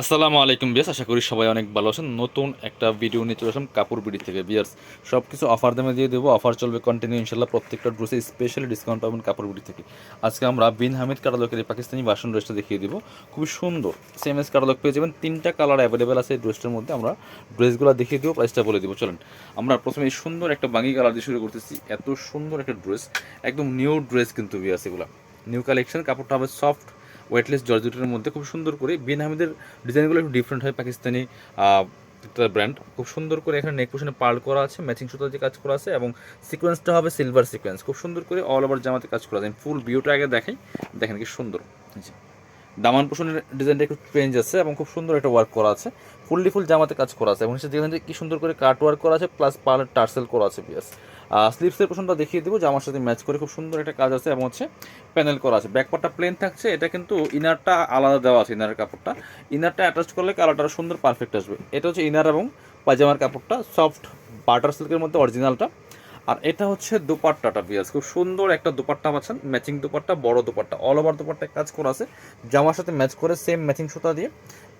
আসসালামু আলাইকুম বিয়াস আশা করি সবাই অনেক ভালো আছেন। নতুন একটা ভিডিও নিয়ে চলে আসলাম কাপড় বিড়ি থেকে বিয়ার্স সব কিছু অফার দামে দিয়ে দেবো অফার চলবে কন্টিনিউ ইনশাল্লাহ প্রত্যেকটা ড্রেসে স্পেশালি ডিসকাউন্ট পাবেন কাপড় বিড়ি থেকে। আজকে আমরা বিন হামিদ কাটালকের এই পাকিস্তানি বাসন ড্রেসটা দেখিয়ে দেবো। খুবই সুন্দর সেম এস কাটালক পেয়ে যাবেন। তিনটা কালার অ্যাভেলেবেল আছে এই ড্রেসটার মধ্যে, আমরা ড্রেসগুলো দেখিয়ে দেবো প্রাইসটা বলে দেবো। চলেন, আমরা প্রথমে এই সুন্দর একটা বাঙি কালার দিয়ে শুরু করতেছি। এত সুন্দর একটা ড্রেস একদম নিউ ড্রেস কিন্তু বিয়ার্স এগুলো। নিউ কালেকশন কাপড়টা হবে সফট ওয়েটলেস জর্জেটের মধ্যে খুব সুন্দর করে বিন হামিদের ডিজাইনগুলো একটু ডিফারেন্ট হয় পাকিস্তানি একটা ব্র্যান্ড খুব সুন্দর করে এখানে নেক পোশনে পার্ল করা আছে ম্যাচিং সুতো দিয়ে কাজ করা আছে এবং সিকোয়েন্সটা হবে সিলভার সিকোয়েন্স খুব সুন্দর করে অল ওভার জামাতে কাজ করা আছে। ফুল ভিউটা আগে দেখাই, দেখেন কি সুন্দর। দামান পোষণের ডিজাইনটা একটু চেঞ্জ আছে এবং খুব সুন্দর একটা ওয়ার্ক করা আছে। ফুললি ফুল জামাতে কাজ করা আছে। এবং নিচে দেখেন যে কি সুন্দর করে কাট ওয়ার্ক করা আছে প্লাস পার্লের টার্সেল করা আছে পিয়াস স্লিপসের পোষণটা দেখিয়ে দেবো জামার সাথে ম্যাচ করে খুব সুন্দর একটা কাজ আছে এবং হচ্ছে প্যানেল করা আছে। ব্যাকপারটা প্লেন থাকছে, এটা কিন্তু ইনারটা আলাদা দেওয়া আছে ইনারের কাপড়টা। ইনারটা অ্যাটাচ করলে কালারটা সুন্দর পারফেক্ট আসবে। এটা হচ্ছে ইনার এবং পাজামার কাপড়টা সফট বাটার সিল্কের মধ্যে অরিজিনালটা আর এটা হচ্ছে দুপাট্টাটা বিয়াস খুব সুন্দর একটা দুপাট্টা পাচ্ছেন ম্যাচিং দুপাট্টা, বড় দুপাট্টা অল ওভার দুপাট্টায় কাজ করা আছে। জামার সাথে ম্যাচ করে সেম ম্যাচিং সুতা দিয়ে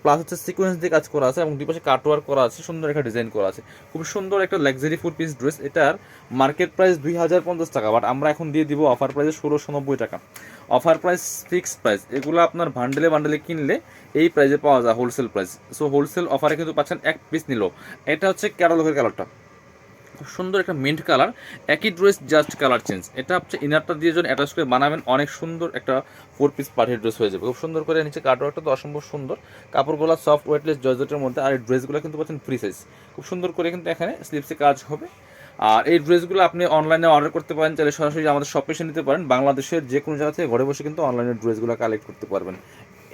প্লাস হচ্ছে সিকোয়েন্স দিয়ে কাজ করা আছে এবং দুই পাশে কাটওয়ার্ক করা আছে, সুন্দর একটা ডিজাইন করা আছে। খুব সুন্দর একটা লাক্সারি ফুল পিস ড্রেস এটার মার্কেট প্রাইস দুই হাজার পঞ্চাশ টাকা বাট আমরা এখন দিয়ে দিব অফার প্রাইসে ষোলোশো নব্বই টাকা। অফার প্রাইস ফিক্সড প্রাইস এগুলো আপনার ভান্ডেলে বান্ডেলে কিনলে এই প্রাইসে পাওয়া যায় হোলসেল প্রাইস সো হোলসেল অফারে কিন্তু পাচ্ছেন এক পিস নিল। এটা হচ্ছে ক্যাটালগের কালারটা খুব সুন্দর একটা মিন্ট কালার একই ড্রেস জাস্ট কালার চেঞ্জ এটা হচ্ছে ইনারটা দিয়ে যখন অ্যাটাচ করে বানাবেন, অনেক সুন্দর একটা ফোর পিস পার্টির ড্রেস হয়ে যাবে। খুব সুন্দর করে নিচে কাটওয়ার্কটা তো অসম্ভব সুন্দর। কাপড়গুলো সফট ওয়েটলেস জর্জেটের মধ্যে, আর এই ড্রেসগুলো কিন্তু পাচ্ছেন ফ্রি সাইজ খুব সুন্দর করে কিন্তু এখানে স্লিপসে কাজ হবে। আর এই ড্রেসগুলো আপনি অনলাইনে অর্ডার করতে পারেন, চাইলে সরাসরি আমাদের শপে এসে নিতে পারেন। বাংলাদেশের যে কোনো জায়গা থেকে ঘরে বসে কিন্তু অনলাইনে ড্রেসগুলো কালেক্ট করতে পারবেন।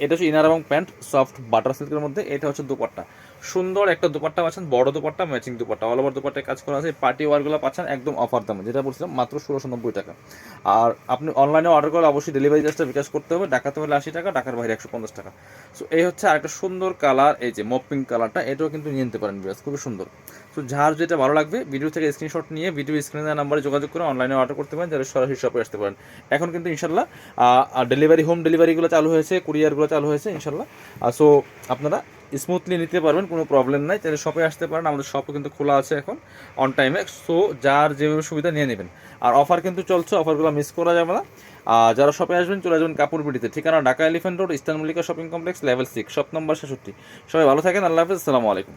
এটা হচ্ছে ইনার এবং প্যান্ট সফট বাটার সিল্কের মধ্যে, এটা হচ্ছে দুপাট্টা। সুন্দর একটা দুপাট্টা পাচ্ছেন, বড় dupatta matching dupatta. All over দুপাট্টায় কাজ করা আছে পার্টি ওয়ারগুলো পাচ্ছেন একদম অফার দামে, যেটা বলছিলাম মাত্র ষোলোশো নব্বই টাকা। আর আপনি অনলাইনে অর্ডার করলে অবশ্যই ডেলিভারি চার্জটা বিকাশ করতে হবে ঢাকাতে হলে আশি টাকা, ঢাকার বাইরে একশো পঞ্চাশ টাকা। সো এই হচ্ছে আরেকটা সুন্দর কালার এই যে মপিং কালারটা এটাও কিন্তু নিয়ে নিতে পারেন বিরাজ খুবই সুন্দর। সো যার যেটা ভালো লাগবে ভিডিও থেকে স্ক্রিনশট নিয়ে ভিডিও স্ক্রিনে দেওয়া নাম্বারে যোগাযোগ করে অনলাইনে অর্ডার করতে পারেন যারা সরাসরি শপে আসতে পারেন। এখন কিন্তু ইনশাল্লাহ ডেলিভারি হোম ডেলিভারিগুলো চালু হয়েছে কুরিয়ারগুলো চালু হয়েছে, ইনশাল্লাহ। সো আপনারা স্মুথলি নিতে পারবেন, কোনো প্রবলেম নাই। তাহলে শপে আসতে পারেন, আমাদের শপও কিন্তু খোলা আছে এখন অন টাইমে সো যার যেভাবে সুবিধা নিয়ে নেবেন। আর অফার কিন্তু চলছে অফারগুলো মিস করা যাবে না। আর যারা শপে আসবেন, চলে যাবেন কাপড় বিড়িতে ঠিকানা Dhaka elephant road eastern Mallika shopping complex level six shop number ছেষট্টি। সবাই ভালো থাকেন, আল্লাহ হাফিজ, আসসালামু আলাইকুম।